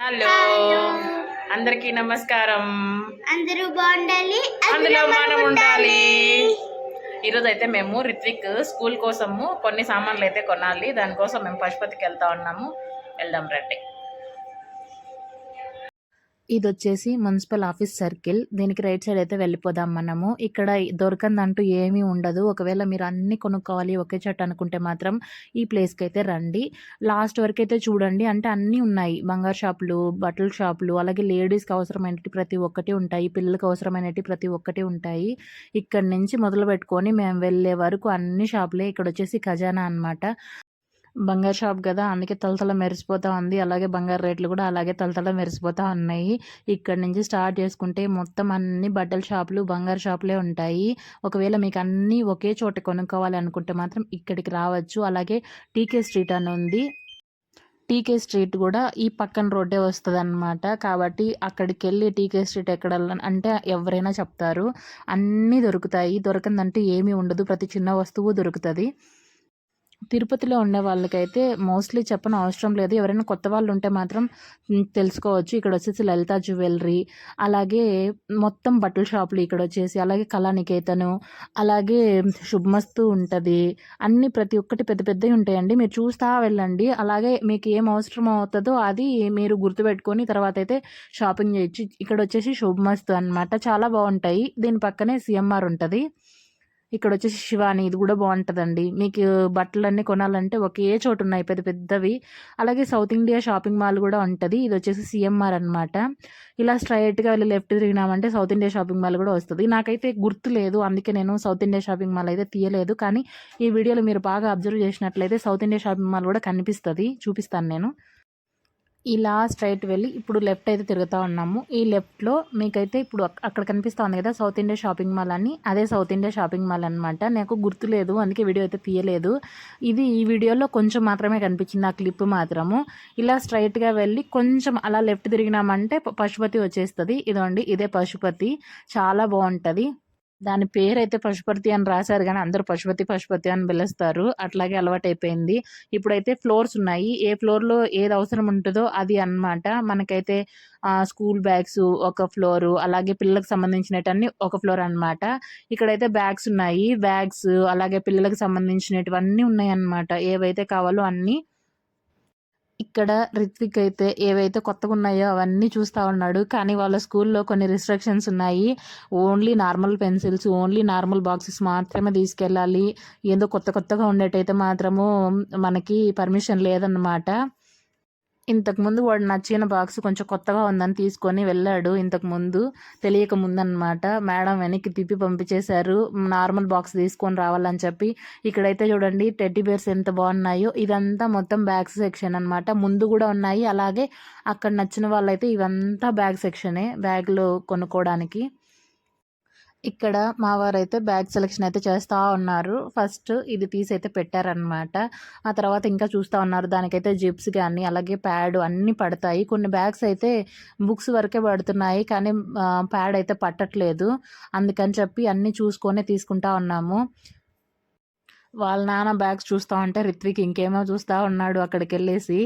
Hello. అందరికీ నమస్కారం. అందరూ బాగుండాలి అందులో మనం ఉండాలి. ఈరోజు అయితే మేము రిత్విక్ స్కూల్ కోసము కొన్ని సామాన్లు అయితే కొనాలి. దానికోసం మేము పశుపతికి వెళ్తా ఉన్నాము. వెళ్దాం రండి. ఇది వచ్చేసి మున్సిపల్ ఆఫీస్ సర్కిల్. దీనికి రైట్ సైడ్ అయితే వెళ్ళిపోదాం మనము. ఇక్కడ దొరకందంటూ ఏమీ ఉండదు. ఒకవేళ మీరు అన్ని కొనుక్కోవాలి ఒకే చోట అనుకుంటే మాత్రం ఈ ప్లేస్కి అయితే రండి. లాస్ట్ వరకు అయితే చూడండి. అంటే అన్నీ ఉన్నాయి. బంగారు షాపులు బట్టల షాపులు అలాగే లేడీస్కి అవసరమైనవి ప్రతి ఒక్కటి ఉంటాయి. పిల్లలకి అవసరమైనవి ప్రతి ఒక్కటి ఉంటాయి. ఇక్కడ నుంచి మొదలు పెట్టుకొని మేము వెళ్ళే వరకు అన్ని షాపులే. ఇక్కడ వచ్చేసి ఖజానా అన్నమాట. బంగారు షాప్ కదా అందుకే తలతల మెరిసిపోతూ ఉంది. అలాగే బంగారు రేట్లు కూడా అలాగే తలతల మెరిసిపోతూ ఉన్నాయి. ఇక్కడ నుంచి స్టార్ట్ చేసుకుంటే మొత్తం అన్ని బట్టల షాపులు బంగారు షాపులే ఉంటాయి. ఒకవేళ మీకు అన్నీ ఒకే చోట కొనుక్కోవాలి అనుకుంటే మాత్రం ఇక్కడికి రావచ్చు. అలాగే టీకే స్ట్రీట్ అని ఉంది. టీకే స్ట్రీట్ కూడా ఈ పక్కన రోడ్డే వస్తుంది అనమాట కాబట్టి అక్కడికి వెళ్ళి టీకే స్ట్రీట్ ఎక్కడ అంటే ఎవరైనా చెప్తారు. అన్నీ దొరుకుతాయి. దొరకందంటే ఏమీ ఉండదు. ప్రతి చిన్న వస్తువు దొరుకుతుంది. తిరుపతిలో ఉండే వాళ్ళకైతే మోస్ట్లీ చెప్పని అవసరం లేదు. ఎవరైనా కొత్త వాళ్ళు ఉంటే మాత్రం తెలుసుకోవచ్చు. ఇక్కడ వచ్చేసి లలిత జ్యువెలరీ అలాగే మొత్తం బట్టల షాపులు ఇక్కడ వచ్చేసి అలాగే కళానికేతను అలాగే శుభమస్తు ఉంటుంది. అన్ని ప్రతి ఒక్కటి పెద్ద పెద్దవి ఉంటాయండి. మీరు చూస్తా వెళ్ళండి. అలాగే మీకు ఏం అవసరం అవుతుందో అది మీరు గుర్తుపెట్టుకొని తర్వాత అయితే షాపింగ్ చేయొచ్చు ఇక్కడ వచ్చేసి శుభమస్తు అన్నమాట. చాలా బాగుంటాయి. దీని పక్కనే సిఎంఆర్ ఉంటుంది. ఇక్కడ వచ్చేసి శివాని ఇది కూడా బాగుంటుందండి మీకు బట్టలన్నీ కొనాలంటే ఒకే చోటు ఉన్నాయి పెద్ద పెద్దవి. అలాగే సౌత్ ఇండియా షాపింగ్ మాల్ కూడా ఉంటుంది. ఇది వచ్చేసి సిఎంఆర్ అనమాట ఇలా స్ట్రైట్గా వెళ్ళి లెఫ్ట్ తిరిగినామంటే సౌత్ ఇండియా షాపింగ్ మాల్ కూడా వస్తుంది. నాకైతే గుర్తు లేదు అందుకే నేను సౌత్ ఇండియా షాపింగ్ మాల్ అయితే తీయలేదు. కానీ ఈ వీడియోలో మీరు బాగా అబ్జర్వ్ చేసినట్లయితే సౌత్ ఇండియా షాపింగ్ మాల్ కూడా కనిపిస్తుంది. చూపిస్తాను నేను. ఇలా స్ట్రైట్ వెళ్ళి ఇప్పుడు లెఫ్ట్ అయితే తిరుగుతూ ఉన్నాము. ఈ లెఫ్ట్లో మీకైతే ఇప్పుడు అక్కడ కనిపిస్తూ ఉంది కదా సౌత్ ఇండియా షాపింగ్ మాల్ అని. అదే సౌత్ ఇండియా షాపింగ్ మాల్ అనమాట నాకు గుర్తులేదు అందుకే వీడియో అయితే తీయలేదు. ఇది ఈ వీడియోలో కొంచెం మాత్రమే కనిపించింది ఆ క్లిప్ మాత్రము. ఇలా స్ట్రైట్గా వెళ్ళి కొంచెం అలా లెఫ్ట్ తిరిగినామంటే పశుపతి వచ్చేస్తుంది. ఇదండి ఇదే పశుపతి. చాలా బాగుంటుంది. దాని పేరైతే పశుపతి అని రాశారు కానీ అందరూ పశుపతి పశుపతి అని పిలుస్తారు. అట్లాగే అలవాటైపోయింది. ఇప్పుడైతే ఫ్లోర్స్ ఉన్నాయి. ఏ ఫ్లోర్లో ఏది అవసరం ఉంటుందో అది అన్నమాట. మనకైతే స్కూల్ బ్యాగ్స్ ఒక ఫ్లోరు అలాగే పిల్లలకు సంబంధించినవన్నీ ఒక ఫ్లోర్ అన్నమాట. ఇక్కడైతే బ్యాగ్స్ ఉన్నాయి. బ్యాగ్స్ అలాగే పిల్లలకు సంబంధించినటువన్నీ ఉన్నాయి అన్నమాట ఏవైతే కావాలో అన్నీ ఇక్కడ రిత్విక్ అయితే ఏవైతే కొత్తగా ఉన్నాయో అవన్నీ చూస్తూ ఉన్నాడు. కానీ వాళ్ళ స్కూల్లో కొన్ని రిస్ట్రిక్షన్స్ ఉన్నాయి. Only normal pencils only normal boxes మాత్రమే తీసుకెళ్ళాలి. ఏదో కొత్త కొత్తగా ఉండేటైతే మాత్రము మనకి పర్మిషన్ లేదన్నమాట. ఇంతకుముందు వాడు నచ్చిన బాక్స్ కొంచెం కొత్తగా ఉందని తీసుకొని వెళ్ళాడు ఇంతకుముందు తెలియక ముందన్నమాట. మేడం వెనక్కి తిప్పి పంపించేశారు. నార్మల్ బాక్స్ తీసుకొని రావాలని చెప్పి. ఇక్కడైతే చూడండి టెడ్డీ బేర్స్ ఎంత బాగున్నాయో. ఇదంతా మొత్తం బ్యాగ్ సెక్షన్ అనమాట ముందు కూడా ఉన్నాయి. అలాగే అక్కడ నచ్చిన వాళ్ళైతే ఇవంతా బ్యాగ్ సెక్షనే బ్యాగ్లో కొనుక్కోవడానికి. ఇక్కడ మా వారైతే బ్యాగ్ సెలెక్షన్ అయితే చేస్తూ ఉన్నారు. ఫస్ట్ ఇది తీసి అయితే పెట్టారనమాట ఆ తర్వాత ఇంకా చూస్తూ ఉన్నారు. దానికైతే జిప్స్ కానీ అలాగే ప్యాడ్ అన్నీ పడతాయి. కొన్ని బ్యాగ్స్ అయితే బుక్స్ వరకే పడుతున్నాయి కానీ ప్యాడ్ అయితే పట్టట్లేదు. అందుకని చెప్పి అన్నీ చూసుకొని తీసుకుంటా ఉన్నాము. వాళ్ళ నాన్న బ్యాగ్స్ చూస్తూ ఉంటే రిత్విక్ ఇంకేమో చూస్తూ ఉన్నాడు అక్కడికి వెళ్ళేసి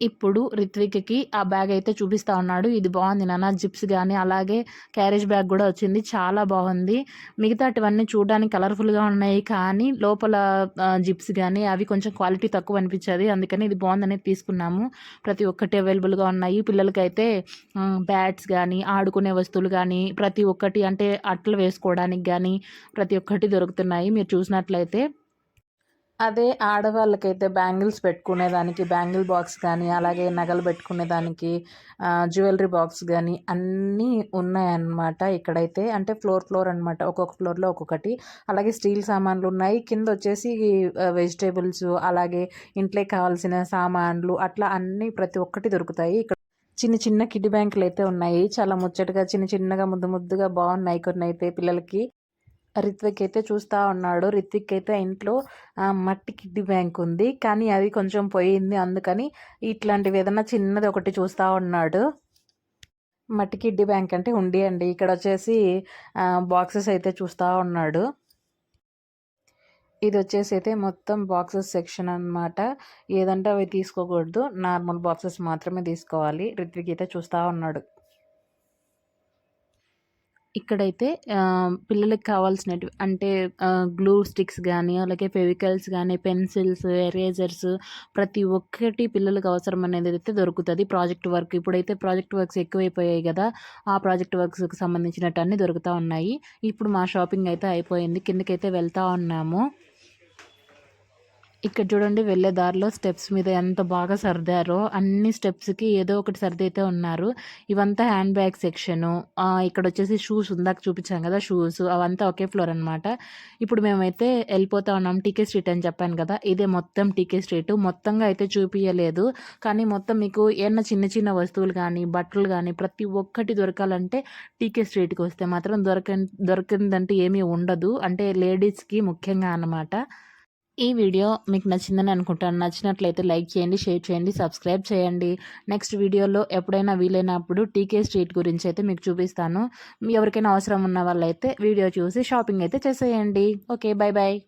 ఇప్పుడు రిత్విక్కి ఆ బ్యాగ్ అయితే చూపిస్తా ఉన్నాడు. ఇది బాగుంది నాన్న జిప్స్ కానీ అలాగే క్యారేజ్ బ్యాగ్ కూడా వచ్చింది. చాలా బాగుంది. మిగతాటివన్నీ చూడడానికి కలర్ఫుల్గా ఉన్నాయి కానీ లోపల జిప్స్ కానీ అవి కొంచెం క్వాలిటీ తక్కువ అనిపించేది. అందుకని ఇది బాగుందని తీసుకున్నాము. ప్రతి ఒక్కటి అవైలబుల్గా ఉన్నాయి. పిల్లలకైతే బ్యాట్స్ కానీ ఆడుకునే వస్తువులు కానీ ప్రతి ఒక్కటి అంటే అట్టలు వేసుకోవడానికి కానీ ప్రతి ఒక్కటి దొరుకుతున్నాయి. మీరు చూసినట్లయితే అదే ఆడవాళ్ళకైతే బ్యాంగిల్స్ పెట్టుకునేదానికి బ్యాంగిల్ బాక్స్ కానీ అలాగే నగలు పెట్టుకునేదానికి జ్యువెలరీ బాక్స్ కానీ అన్నీ ఉన్నాయన్నమాట ఇక్కడైతే. అంటే ఫ్లోర్ ఫ్లోర్ అన్నమాట ఒక్కొక్క ఫ్లోర్లో ఒక్కొక్కటి. అలాగే స్టీల్ సామాన్లు ఉన్నాయి. కింద వచ్చేసి వెజిటేబుల్స్ అలాగే ఇంట్లోకి కావాల్సిన సామాన్లు అట్లా అన్నీ ప్రతి ఒక్కటి దొరుకుతాయి. ఇక్కడ చిన్న చిన్న కిడ్డీ బ్యాంకులు అయితే ఉన్నాయి. చాలా ముచ్చటగా చిన్న చిన్నగా ముద్దు ముద్దుగా బాగున్నాయి కొన్ని అయితే పిల్లలకి. రిత్విక్ అయితే చూస్తూ ఉన్నాడు. రిత్విక్ అయితే ఇంట్లో మట్టి కిడ్డీ బ్యాంక్ ఉంది. కానీ అది కొంచెం పోయింది. అందుకని ఇట్లాంటివి ఏదైనా చిన్నది ఒకటి చూస్తూ ఉన్నాడు. మట్టి కిడ్డీ బ్యాంక్ అంటే ఉండి అండి. ఇక్కడ వచ్చేసి బాక్సెస్ అయితే చూస్తూ ఉన్నాడు. ఇది వచ్చేసి అయితే మొత్తం బాక్సెస్ సెక్షన్ అన్నమాట. ఏదంటే అవి తీసుకోకూడదు. నార్మల్ బాక్సెస్ మాత్రమే తీసుకోవాలి. రిత్విక్ అయితే చూస్తూ ఉన్నాడు. ఇక్కడైతే పిల్లలకి కావాల్సినవి అంటే గ్లూ స్టిక్స్ కానీ అలాగే ఫెవికల్స్ కానీ పెన్సిల్స్ ఎరేజర్స్ ప్రతి ఒక్కటి పిల్లలకు అవసరం అనేది అయితే దొరుకుతుంది. ప్రాజెక్ట్ వర్క్ ఇప్పుడైతే ప్రాజెక్ట్ వర్క్స్ ఎక్కువైపోయాయి కదా ఆ ప్రాజెక్ట్ వర్క్స్కి సంబంధించినట్టు అన్నీ దొరుకుతూ ఉన్నాయి. ఇప్పుడు మా షాపింగ్ అయితే అయిపోయింది కిందకైతే వెళ్తా ఉన్నాము. ఇక్కడ చూడండి వెళ్ళే దారిలో స్టెప్స్ మీద ఎంత బాగా సర్దారో అన్ని స్టెప్స్కి ఏదో ఒకటి సర్దైతే ఉన్నారు. ఇవంతా హ్యాండ్ బ్యాగ్ సెక్షను. ఇక్కడ వచ్చేసి షూస్ ఉందాక చూపించాం కదా షూస్. అవంతా ఒకే ఫ్లోర్ అనమాట ఇప్పుడు మేమైతే వెళ్ళిపోతా ఉన్నాం టీకే స్ట్రీట్ అని చెప్పాను కదా ఇదే మొత్తం టీకే స్ట్రీట్. మొత్తంగా అయితే చూపించలేదు కానీ మొత్తం మీకు ఏమన్నా చిన్న చిన్న వస్తువులు కానీ బట్టలు కానీ ప్రతి ఒక్కటి దొరకాలంటే టీకే స్ట్రీట్కి వస్తే మాత్రం దొరక దొరికిందంటే ఏమీ ఉండదు. అంటే లేడీస్కి ముఖ్యంగా అన్నమాట. ఈ వీడియో మీకు నచ్చిందని అనుకుంటాను. నచ్చినట్లయితే లైక్ చేయండి షేర్ చేయండి సబ్స్క్రైబ్ చేయండి. నెక్స్ట్ వీడియోలో ఎప్పుడైనా వీలైనప్పుడు టీకే స్ట్రీట్ గురించి అయితే మీకు చూపిస్తాను. మీ ఎవరికైనా అవసరం ఉన్న వాళ్ళైతే వీడియో చూసి షాపింగ్ అయితే చేసేయండి. Okay bye bye